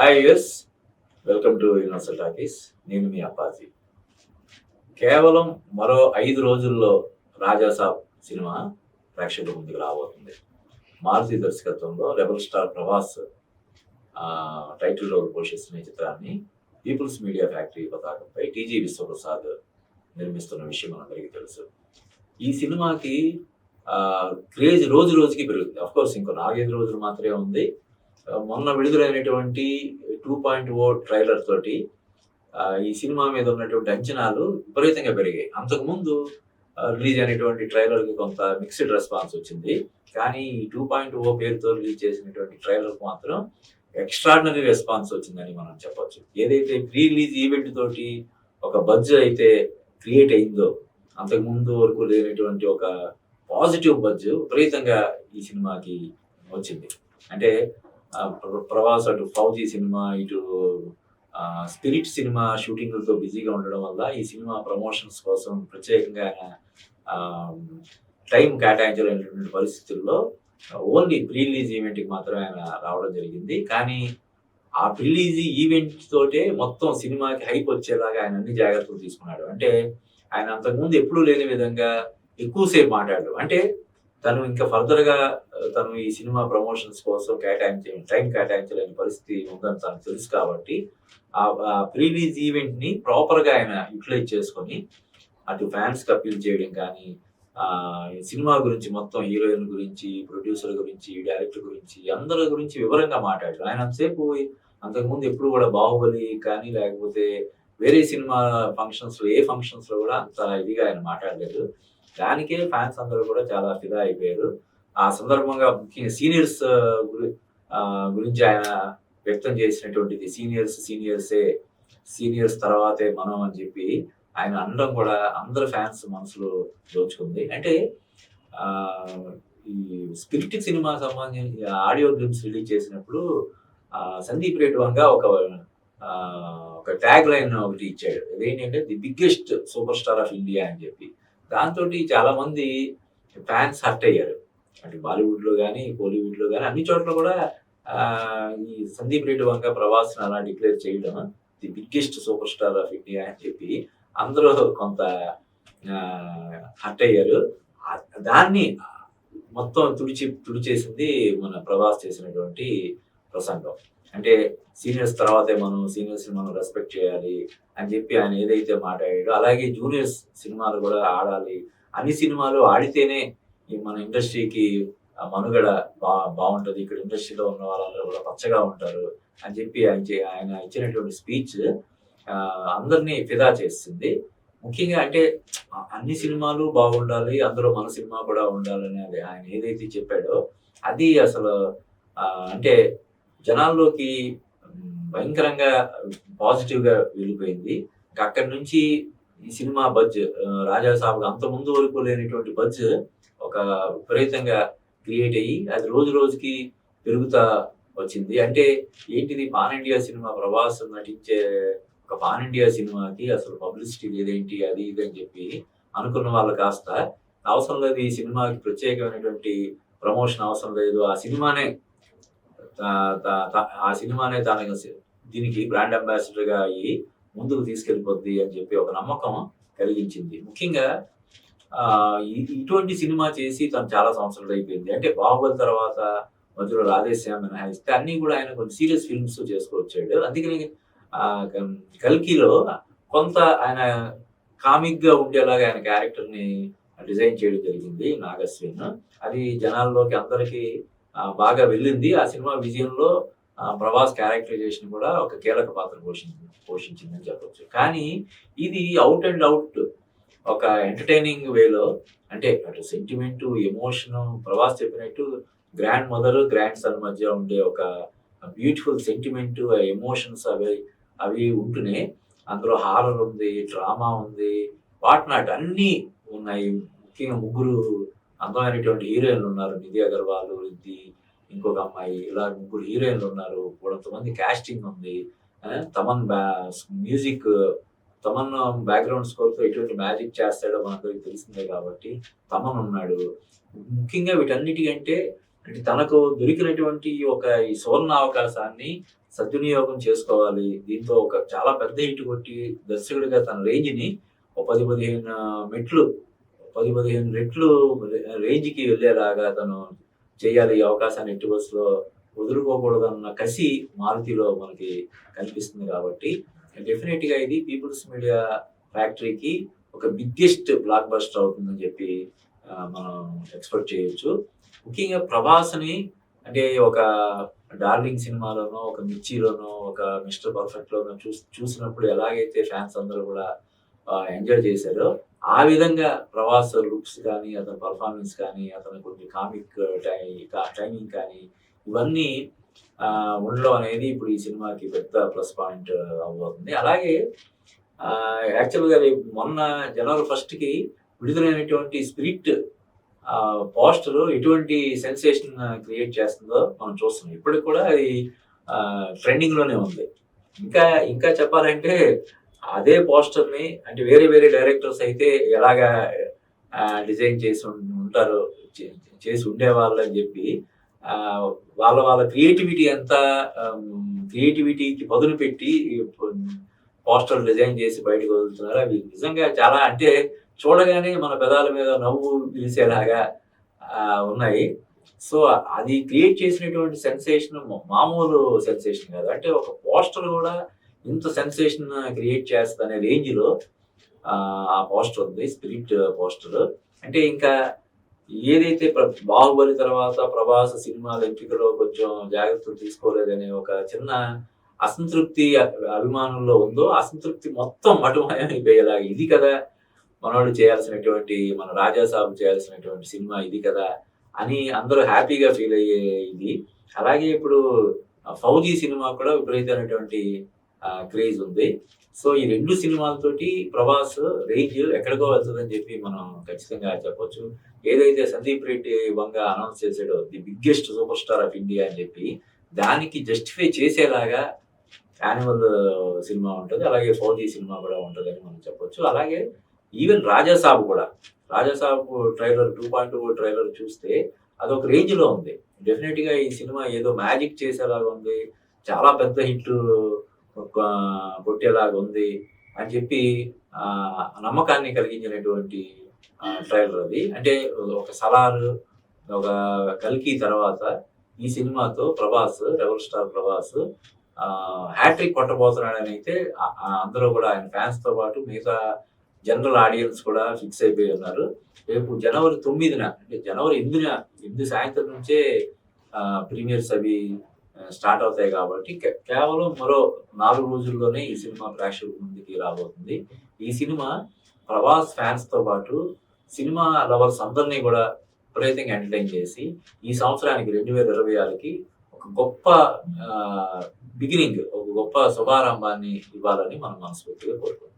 Hi yes welcome to Universal Talkies నేను మీ అప్పాజీ. కేవలం మరో ఐదు రోజుల్లో రాజాసాబ్ సినిమా ప్రేక్షకుల ముందుకు రాబోతుంది. మారుతి దర్శకత్వంలో rebel star Prabhas title role పోషిస్తున్న ఈ చిత్రాన్ని పీపుల్స్ మీడియా ఫ్యాక్టరీ పతాకంపై టీజీ విశ్వప్రసాద్ నిర్మిస్తున్న విషయం మనందరికీ తెలుసు. ఈ సినిమాకి క్రేజ్ రోజు రోజుకి పెరుగుతుంది. అఫ్కోర్స్ ఇంకో నాలుగైదు రోజులు మాత్రమే ఉంది. మొన్న విడుదలైనటువంటి టూ పాయింట్ ఓ ట్రైలర్ తోటి ఈ సినిమా మీద ఉన్నటువంటి అంచనాలు విపరీతంగా పెరిగాయి. అంతకుముందు రిలీజ్ అయినటువంటి ట్రైలర్కి కొంత మిక్స్డ్ రెస్పాన్స్ వచ్చింది. కానీ ఈ టూ పాయింట్ ఓ పేరుతో రిలీజ్ చేసినటువంటి ట్రైలర్కు మాత్రం ఎక్స్ట్రాడినరీ రెస్పాన్స్ వచ్చిందని మనం చెప్పొచ్చు. ఏదైతే ప్రీ రిలీజ్ ఈవెంట్ తోటి ఒక బజ్ అయితే క్రియేట్ అయిందో అంతకు ముందు వరకు లేనటువంటి ఒక పాజిటివ్ బజ్ విపరీతంగా ఈ సినిమాకి వచ్చింది. అంటే ప్రవాస్ ప్రభాస్ అటు ఫౌజీ సినిమా ఇటు స్పిరిట్ సినిమా షూటింగ్లతో బిజీగా ఉండడం వల్ల ఈ సినిమా ప్రమోషన్స్ కోసం ప్రత్యేకంగా ఆయన టైం కేటాయించలేనటువంటి పరిస్థితుల్లో ఓన్లీ ప్రీలీజ్ ఈవెంట్కి మాత్రమే ఆయన రావడం జరిగింది. కానీ ఆ రిలీజ్ ఈవెంట్ తోటే మొత్తం సినిమాకి హైప్ వచ్చేలాగా ఆయన అన్ని జాగ్రత్తలు తీసుకున్నాడు. అంటే ఆయన అంతకుముందు ఎప్పుడూ లేని విధంగా ఎక్కువసేపు మాట్లాడు అంటే తను ఇంకా ఫర్దర్గా తను ఈ సినిమా ప్రమోషన్స్ కోసం కేటాయించే టైం కేటాయించలేని పరిస్థితి ఉందని తనకు తెలుసు కాబట్టి ఆ ప్రీలీజ్ ఈవెంట్ని ఈవెంట్ని ప్రాపర్గా ఆయన యూటిలైజ్ చేసుకొని అటు ఫ్యాన్స్కి అప్పీల్ చేయడం కానీ సినిమా గురించి మొత్తం హీరోయిన్ గురించి ప్రొడ్యూసర్ గురించి డైరెక్టర్ గురించి అందరి గురించి వివరంగా మాట్లాడారు. ఆయన అంతసేపు అంతకుముందు ఎప్పుడు కూడా బాహుబలి కానీ లేకపోతే వేరే సినిమా ఫంక్షన్స్లో ఏ ఫంక్షన్స్లో కూడా అంత ఇదిగా ఆయన మాట్లాడలేదు. దానికే ఫ్యాన్స్ అందరూ కూడా చాలా ఫిదా అయిపోయారు. ఆ సందర్భంగా ముఖ్యంగా సీనియర్స్ గురించి ఆయన వ్యక్తం చేసినటువంటిది సీనియర్స్ సీనియర్సే సీనియర్స్ తర్వాతే మనం అని చెప్పి ఆయన అనడం కూడా అందరు ఫ్యాన్స్ మనసులో దోచుకుంది. అంటే ఈ స్పిరిట్ సినిమా సంబంధించి ఆడియో గ్లిమ్స్ రిలీజ్ చేసినప్పుడు సందీప్ సందీప్ రేటువంగా ఒక ఒక ట్యాగ్ లైన్ ఒకటి ఇచ్చాడు. అదేంటంటే the biggest superstar of India అని చెప్పి. దాంతో చాలా మంది ఫ్యాన్స్ హర్ట్ అయ్యారు. అంటే బాలీవుడ్లో కానీ కోలీవుడ్లో కానీ అన్ని చోట్ల కూడా ఈ సందీప్ రెడ్డి వంక ప్రభాస్ని అలా డిక్లేర్ చేయడం the biggest superstar of India అని చెప్పి అందరూ కొంత హర్ట్ అయ్యారు. దాన్ని మొత్తం తుడిచి తుడిచేసింది మన ప్రభాస్ చేసినటువంటి ప్రసంగం. అంటే సీనియర్స్ తర్వాతే మనం సీనియర్స్ మనం రెస్పెక్ట్ చేయాలి అని చెప్పి ఆయన ఏదైతే మాట్లాడాడో అలాగే జూనియర్స్ సినిమాలు కూడా ఆడాలి అన్ని సినిమాలు ఆడితేనే ఈ మన ఇండస్ట్రీకి మనుగడ బా బాగుంటుంది. ఇక్కడ ఇండస్ట్రీలో ఉన్న వాళ్ళందరూ కూడా పచ్చగా ఉంటారు అని చెప్పి ఆయన ఆయన ఇచ్చినటువంటి స్పీచ్ అందరినీ ఫిదా చేస్తుంది. ముఖ్యంగా అంటే అన్ని సినిమాలు బాగుండాలి అందులో మన సినిమా కూడా ఉండాలని అది ఆయన ఏదైతే చెప్పాడో అది అసలు అంటే జనాల్లోకి భయంకరంగా పాజిటివ్గా వెళ్ళిపోయింది. అక్కడి నుంచి ఈ సినిమా బజ్ రాజా సాబ్ అంత ముందు వరకు లేనటువంటి బజ్ ఒక విపరీతంగా క్రియేట్ అయ్యి అది రోజు రోజుకి పెరుగుతా వచ్చింది. అంటే ఏంటిది పాన్ ఇండియా సినిమా? ప్రభాస్ నటించే ఒక పాన్ ఇండియా సినిమాకి అసలు పబ్లిసిటీ లేదేంటి? అది ఇది అని చెప్పి అనుకున్న వాళ్ళు కాస్త అవసరం లేదు ఈ సినిమాకి ప్రత్యేకమైనటువంటి ప్రమోషన్ అవసరం లేదు. ఆ సినిమానే ఆ సినిమానే తన దీనికి బ్రాండ్ అంబాసిడర్గా అయ్యి ముందుకు తీసుకెళ్ళిపోద్ది అని చెప్పి ఒక నమ్మకం కలిగించింది. ముఖ్యంగా ఇటువంటి సినిమా చేసి తను చాలా సంవత్సరాలు అయిపోయింది. అంటే బాహుబలి తర్వాత మధ్యలో రాధేశ్యామ్ మినహాయిస్తే అన్ని కూడా ఆయన కొన్ని సీరియస్ ఫిల్మ్స్ చేసుకొచ్చాడు. అందుకని కల్కిలో కొంత ఆయన కామిక్గా ఉండేలాగా ఆయన క్యారెక్టర్ని డిజైన్ చేయడం జరిగింది నాగస్విన్ అది జనాల్లోకి అందరికీ బాగా వెళ్ళింది. ఆ సినిమా విజయంలో ప్రభాస్ క్యారెక్టరైజేషన్ కూడా ఒక కీలక పాత్ర పోషించింది పోషించిందని చెప్పొచ్చు. కానీ ఇది అవుట్ అండ్ అవుట్ ఒక ఎంటర్టైనింగ్ వేలో అంటే అటు సెంటిమెంట్ ఎమోషన్ ప్రభాస్ చెప్పినట్టు గ్రాండ్ మదర్ గ్రాండ్ సన్ మధ్య ఉండే ఒక బ్యూటిఫుల్ సెంటిమెంట్ ఎమోషన్స్ అవి అవి ఉంటూనే అందులో హారర్ ఉంది డ్రామా ఉంది వాట్ నాట్ అన్నీ ఉన్నాయి. ముఖ్యంగా ముగ్గురు అందమైనటువంటి హీరోయిన్లు ఉన్నారు. నిధి అగర్వాల్ రిద్ది ఇంకొక అమ్మాయి ఇలా ముగ్గురు హీరోయిన్లు ఉన్నారు. కొంతమంది క్యాస్టింగ్ ఉంది. తమన్ తమన్ మ్యూజిక్ తమన్ బ్యాక్గ్రౌండ్ స్కోర్తో ఎటువంటి మ్యాజిక్ చేస్తాడో మనకు తెలిసిందే కాబట్టి తమన్ ఉన్నాడు. ముఖ్యంగా వీటన్నిటికంటే అంటే తనకు దొరికినటువంటి ఒక ఈ సువర్ణ అవకాశాన్ని సద్వినియోగం చేసుకోవాలి. దీంతో ఒక చాలా పెద్ద ఇంటి కొట్టి దర్శకుడిగా తన రేంజ్ని ఒక పది పదిహేను మెట్లు పది పదిహేను రెట్లు రేంజ్కి వెళ్ళేలాగా తను చేయాలి ఈ అవకాశాన్ని ఎట్టి బస్సులో వదులుకోకూడదన్న కసి మారుతిలో మనకి కనిపిస్తుంది కాబట్టి డెఫినెట్గా ఇది పీపుల్స్ మీడియా ఫ్యాక్టరీకి ఒక బిగ్గెస్ట్ బ్లాక్ బస్టర్ అవుతుందని చెప్పి మనం ఎక్స్పెక్ట్ చేయొచ్చు. ముఖ్యంగా ప్రభాస్ని అంటే ఒక డార్లింగ్ సినిమాలోనో ఒక మిర్చిలోనో ఒక మిస్టర్ పర్ఫెక్ట్లోనో చూ చూసినప్పుడు ఎలాగైతే ఫ్యాన్స్ అందరూ కూడా ఎంజాయ్ చేశారో ఆ విధంగా ప్రవాస లుక్స్ కానీ అతని పర్ఫార్మెన్స్ కానీ అతని కొన్ని కామిక్ టైమింగ్ కానీ ఇవన్నీ ఉండడం అనేది ఇప్పుడు ఈ సినిమాకి పెద్ద ప్లస్ పాయింట్ అవుతుంది. అలాగే యాక్చువల్గా రేపు మొన్న జనవరి ఫస్ట్కి విడుదలైనటువంటి స్పిరిట్ పోస్టర్ ఎటువంటి సెన్సేషన్ క్రియేట్ చేస్తుందో మనం చూస్తున్నాం. ఇప్పటికి కూడా అది ట్రెండింగ్లోనే ఉంది. ఇంకా ఇంకా చెప్పాలంటే అదే పోస్టర్ని అంటే వేరే వేరే డైరెక్టర్స్ అయితే ఎలాగా డిజైన్ చేసి ఉంటారు ఉంటారో చే- చేసి ఉండేవాళ్ళు అని చెప్పి వాళ్ళ వాళ్ళ క్రియేటివిటీ అంతా క్రియేటివిటీకి పదును పెట్టి పోస్టర్ డిజైన్ చేసి బయటకు వదులుతున్నారు. అవి నిజంగా చాలా అంటే చూడగానే మన పెదాల మీద నవ్వు పిలిచేలాగా ఉన్నాయి. సో అది క్రియేట్ చేసినటువంటి సెన్సేషన్ మామూలు సెన్సేషన్ కాదు. అంటే ఒక పోస్టర్ కూడా ఇంత సెన్సేషన్ క్రియేట్ చేస్తుంది అనే రేంజ్లో ఆ పోస్టర్ ఉంది స్పిరిట్ పోస్టర్ అంటే ఇంకా ఏదైతే బాహుబలి తర్వాత ప్రభాస్ సినిమాల ఎంపికలో కొంచెం జాగ్రత్తలు తీసుకోలేదనే ఒక చిన్న అసంతృప్తి అభిమానుల్లో ఉందో అసంతృప్తి మొత్తం మటుమైపోయేలాగా ఇది కదా. మనోడు చేయాల్సినటువంటి మన రాజాసాబు చేయాల్సినటువంటి సినిమా ఇది కదా అని అందరూ హ్యాపీగా ఫీల్ అయ్యే ఇది. అలాగే ఇప్పుడు ఫౌజీ సినిమా కూడా విపరీతమైనటువంటి క్రేజ్ ఉంది. సో ఈ రెండు సినిమాలతోటి ప్రభాస్ రేంజ్ ఎక్కడికో వెళ్తుందని చెప్పి మనం ఖచ్చితంగా చెప్పొచ్చు. ఏదైతే సందీప్ రెడ్డి వంగ అనౌన్స్ చేశాడో the biggest superstar of India అని చెప్పి దానికి జస్టిఫై చేసేలాగా యానిమల్ సినిమా ఉంటుంది. అలాగే ఫౌజీ సినిమా కూడా ఉంటుందని మనం చెప్పొచ్చు. అలాగే ఈవెన్ రాజాసాబు కూడా. Rajasaab trailer two point two trailer చూస్తే అదొక రేంజ్లో ఉంది. డెఫినెట్గా ఈ సినిమా ఏదో మ్యాజిక్ చేసేలాగా ఉంది. చాలా పెద్ద హిట్ కొట్టేలాగా ఉంది అని చెప్పి ఆ నమ్మకాన్ని కలిగించినటువంటి ట్రైలర్ అది. అంటే ఒక సలార్ ఒక కల్కి తర్వాత ఈ సినిమాతో Prabhas rebel star Prabhas hat trick కొట్టబోతున్నాడని అయితే అందరూ కూడా ఆయన ఫ్యాన్స్తో పాటు మిగతా జనరల్ ఆడియన్స్ కూడా ఫిక్స్ అయిపోయి ఉన్నారు. రేపు జనవరి తొమ్మిదిన అంటే జనవరి ఎనిమిదిన ఎనిమిది సాయంత్రం నుంచే ప్రీమియర్స్ అవి స్టార్ట్ అవుతాయి కాబట్టి కేవలం మరో నాలుగు రోజుల్లోనే ఈ సినిమా ప్రేక్షకుల ముందుకి రాబోతుంది. ఈ సినిమా ప్రభాస్ ఫ్యాన్స్తో పాటు సినిమా లవర్స్ అందరినీ కూడా విపరీతంగా ఎంటర్టైన్ చేసి ఈ సంవత్సరానికి రెండు వేల ఇరవై ఆరుకి ఒక గొప్ప బిగినింగ్ ఒక గొప్ప శుభారంభాన్ని ఇవ్వాలని మనం మనస్ఫూర్తిగా కోరుకుంటున్నాం.